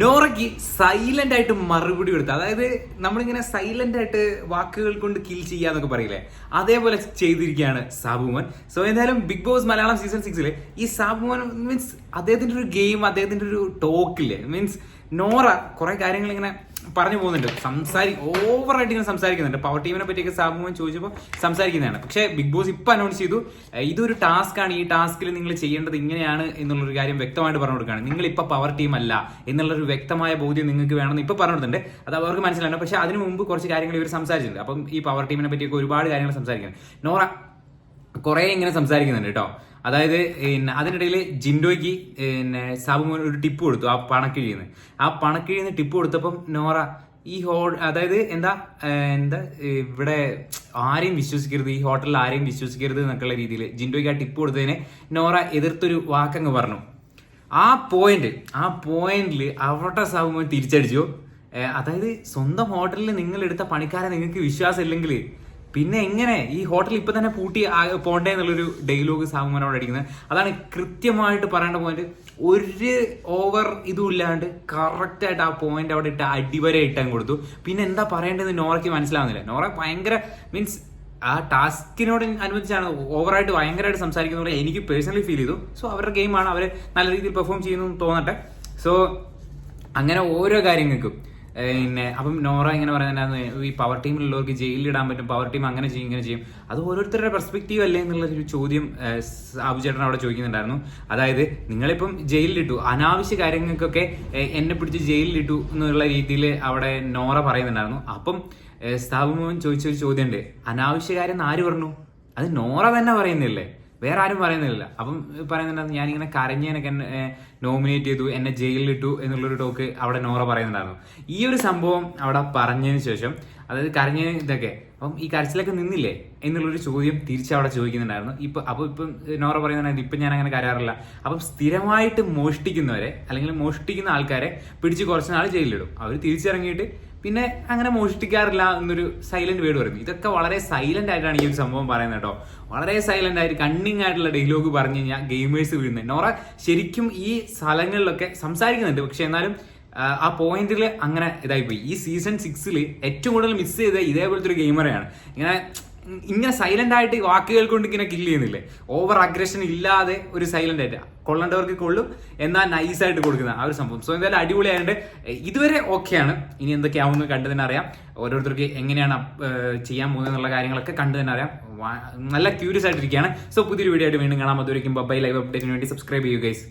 നോറയ്ക്ക് silent ആയിട്ട് മറുപടി കൊടുത്തു അതായത് നമ്മളിങ്ങനെ സൈലന്റ് ആയിട്ട് വാക്കുകൾ കൊണ്ട് കിൽ ചെയ്യാന്നൊക്കെ പറയില്ലേ? അതേപോലെ ചെയ്തിരിക്കുകയാണ് സാബുമോൻ. സോ എന്തായാലും ബിഗ് ബോസ് മലയാളം സീസൺ സിക്സിൽ ഈ സാബുമോൻ മീൻസ് അദ്ദേഹത്തിന്റെ ഒരു ഗെയിം അദ്ദേഹത്തിന്റെ ഒരു ടോക്കില്ലേ മീൻസ് നോറ കുറെ കാര്യങ്ങൾ ഇങ്ങനെ പറഞ്ഞു പോകുന്നുണ്ട്. സംസാരി ഓവറായിട്ട് ഇങ്ങനെ സംസാരിക്കുന്നുണ്ട്. പവർ ടീമിനെ പറ്റിയൊക്കെ സാബുമോൻ ചോദിച്ചപ്പോൾ സംസാരിക്കുന്നതാണ്. പക്ഷേ ബിഗ് ബോസ് ഇപ്പൊ അനൗൺസ് ചെയ്തു ഇതൊരു ടാസ്ക് ആണ്. ഈ ടാസ്കിൽ നിങ്ങൾ ചെയ്യേണ്ടത് ഇങ്ങനെയാണ് എന്നുള്ളൊരു കാര്യം വ്യക്തമായിട്ട് പറഞ്ഞു കൊടുക്കുകയാണ്. നിങ്ങൾ ഇപ്പൊ പവർ ടീം അല്ല എന്നുള്ളൊരു വ്യക്തമായ ബോധ്യം നിങ്ങൾക്ക് വേണമെന്ന് ഇപ്പോൾ പറഞ്ഞിട്ടുണ്ട് അത് അവർക്ക് മനസ്സിലാണ് പക്ഷേ അതിന് മുമ്പ് കുറച്ച് കാര്യങ്ങൾ ഇവർ സംസാരിച്ചിട്ടുണ്ട്. അപ്പം ഈ പവർ ടീമിനെ പറ്റിയൊക്കെ ഒരുപാട് കാര്യങ്ങൾ സംസാരിക്കുന്നത് നോറ കുറെ ഇങ്ങനെ സംസാരിക്കുന്നുണ്ട് കേട്ടോ. അതായത് അതിനിടയിൽ ജിൻഡോയ്ക്ക് പിന്നെ സാബുമോൻ ഒരു ടിപ്പ് കൊടുത്തു ആ പണക്കിഴിന്ന് ആ പണക്കിഴിന്ന് ടിപ്പ് കൊടുത്തപ്പം നോറ ഈ ഹോ അതായത് എന്താ എന്താ ഇവിടെ ആരെയും വിശ്വസിക്കരുത് ഈ ഹോട്ടലിൽ ആരെയും വിശ്വസിക്കരുത് എന്നൊക്കെയുള്ള രീതിയിൽ ജിൻഡോയ്ക്ക് ആ ടിപ്പ് കൊടുത്തതിനെ നോറ എതിർത്തൊരു വാക്കങ്ങ് പറഞ്ഞു. ആ പോയിന്റ് ആ പോയിന്റിൽ അവരുടെ സാബുമോൻ തിരിച്ചടിച്ചു. അതായത് സ്വന്തം ഹോട്ടലിൽ നിങ്ങൾ എടുത്ത പണിക്കാരെ നിങ്ങൾക്ക് വിശ്വാസം ഇല്ലെങ്കിൽ പിന്നെ എങ്ങനെ ഈ ഹോട്ടൽ ഇപ്പൊ തന്നെ പൂട്ടി പോണ്ടേ എന്നുള്ളൊരു ഡയലോഗ് സാബുമാനോട് അടിക്കുന്നത്. അതാണ് കൃത്യമായിട്ട് പറയേണ്ട പോയിന്റ് ഒരു ഓവർ ഇതും ഇല്ലാണ്ട് കറക്റ്റ് ആയിട്ട് ആ പോയിന്റ് അവിടെ ഇട്ട് അടിവരെ ഇട്ടാൻ കൊടുത്തു. പിന്നെ എന്താ പറയേണ്ടതെന്ന് നോറയ്ക്ക് മനസ്സിലാവുന്നില്ല. നോറ ഭയങ്കര മീൻസ് ആ ടാസ്കിനോട് അനുബന്ധിച്ചാണ് ഓവറായിട്ട് ഭയങ്കരമായിട്ട് സംസാരിക്കുന്ന പോലെ എനിക്ക് പേഴ്സണലി ഫീൽ ചെയ്തു. സോ അവരുടെ ഗെയിമാണ് അവർ നല്ല രീതിയിൽ പെർഫോം ചെയ്യുന്നു തോന്നട്ടെ. സോ അങ്ങനെ ഓരോ കാര്യങ്ങൾക്കും പിന്നെ അപ്പം നോറ ഇങ്ങനെ പറയുന്നുണ്ടായിരുന്നു ഈ പവർ ടീമിലുള്ളവർക്ക് ജയിലിൽ ഇടാൻ പറ്റും പവർ ടീം അങ്ങനെ ചെയ്യും ഇങ്ങനെ ചെയ്യും. അത് ഓരോരുത്തരുടെ പെർസ്പെക്റ്റീവ് അല്ലേ എന്നുള്ള ഒരു ചോദ്യം ഏഹ് സാബു ചേട്ടൻ അവിടെ ചോദിക്കുന്നുണ്ടായിരുന്നു. അതായത് നിങ്ങളിപ്പം ജയിലിലിട്ടു അനാവശ്യ കാര്യങ്ങൾക്കൊക്കെ എന്നെ പിടിച്ച് ജയിലിലിട്ടു എന്നുള്ള രീതിയിൽ അവിടെ നോറ പറയുന്നുണ്ടായിരുന്നു. അപ്പം മോഹൻ ചോദിച്ചൊരു ചോദ്യമുണ്ട്. അനാവശ്യ കാര്യം ആര് പറഞ്ഞു? അത് നോറ തന്നെ പറയുന്നില്ലേ? വേറെ ആരും പറയുന്നില്ല. അപ്പം പറയുന്നുണ്ടായിരുന്നു ഞാനിങ്ങനെ കരഞ്ഞതിനൊക്കെ എന്നെ നോമിനേറ്റ് ചെയ്തു എന്നെ ജയിലിലിട്ടു എന്നുള്ളൊരു ടോക്ക് അവിടെ നോറ പറയുന്നുണ്ടായിരുന്നു. ഈ ഒരു സംഭവം അവിടെ പറഞ്ഞതിന് ശേഷം അതായത് കരഞ്ഞ ഇതൊക്കെ അപ്പം ഈ കരച്ചിലൊക്കെ നിന്നില്ലേ എന്നുള്ളൊരു ചോദ്യം തിരിച്ച് അവിടെ ചോദിക്കുന്നുണ്ടായിരുന്നു. ഇപ്പൊ അപ്പൊ ഇപ്പം നോറ പറയുന്നുണ്ടായിരുന്നു ഇപ്പം ഞാൻ അങ്ങനെ കരാറില്ല. അപ്പം സ്ഥിരമായിട്ട് മോഷ്ടിക്കുന്നവരെ അല്ലെങ്കിൽ മോഷ്ടിക്കുന്ന ആൾക്കാരെ പിടിച്ച് കുറച്ച് നാൾ ജയിലിലിടും. അവർ തിരിച്ചിറങ്ങിയിട്ട് പിന്നെ അങ്ങനെ മോഷ്ടിക്കാറില്ല എന്നൊരു സൈലന്റ് വേർഡ് പറയുന്നു ഇതൊക്കെ വളരെ സൈലന്റ് ആയിട്ടാണ് ഈ ഒരു സംഭവം പറയുന്നത് കേട്ടോ. വളരെ സൈലന്റ് ആയിട്ട് കണ്ണിങ് ആയിട്ടുള്ള ഡയലോഗ് പറഞ്ഞു കഴിഞ്ഞാൽ ഗെയിമേഴ്സ് വീഴുന്നത്. നോറ ശരിക്കും ഈ സ്ഥലങ്ങളിലൊക്കെ സംസാരിക്കുന്നുണ്ട്. പക്ഷെ എന്നാലും ആ, പോയിന്റിൽ അങ്ങനെ ഇതായി പോയി ഈ സീസൺ സിക്സിൽ ഏറ്റവും കൂടുതൽ മിസ് ചെയ്ത ഇതേപോലത്തെ ഒരു ഗെയിമറെയാണ് ഇങ്ങനെ ഇങ്ങനെ സൈലന്റ് ആയിട്ട് വാക്കുകൾ കൊണ്ട് ഇങ്ങനെ കില്ല് ചെയ്യുന്നില്ലേ? ഓവർ അഗ്രഷൻ ഇല്ലാതെ ഒരു സൈലന്റ് ആയിട്ട് കൊള്ളേണ്ടവർക്ക് കൊള്ളും എന്നാൽ നൈസ് ആയിട്ട് കൊടുക്കുന്ന ആ ഒരു സംഭവം. സോ എന്തായാലും അടിപൊളിയായതുകൊണ്ട് ഇതുവരെ ഓക്കെയാണ് ഇനി എന്തൊക്കെയാവുമെന്ന് കണ്ടു തന്നെ അറിയാം. ഓരോരുത്തർക്ക് എങ്ങനെയാണ് ചെയ്യാൻ പോകുന്നത് എന്നുള്ള കാര്യങ്ങളൊക്കെ കണ്ടു തന്നെ അറിയാം. നല്ല ക്യൂരിയസ് ആയിട്ടിരിക്കുകയാണ്. സോ പുതിയൊരു വീഡിയോ ആയിട്ട് വീണ്ടും കാണാം. അതുവരെയും ബൈ ലൈവ് അപ്ഡേറ്റിന് വേണ്ടി സബ്സ്ക്രൈബ് ചെയ്യുക ഗൈസ്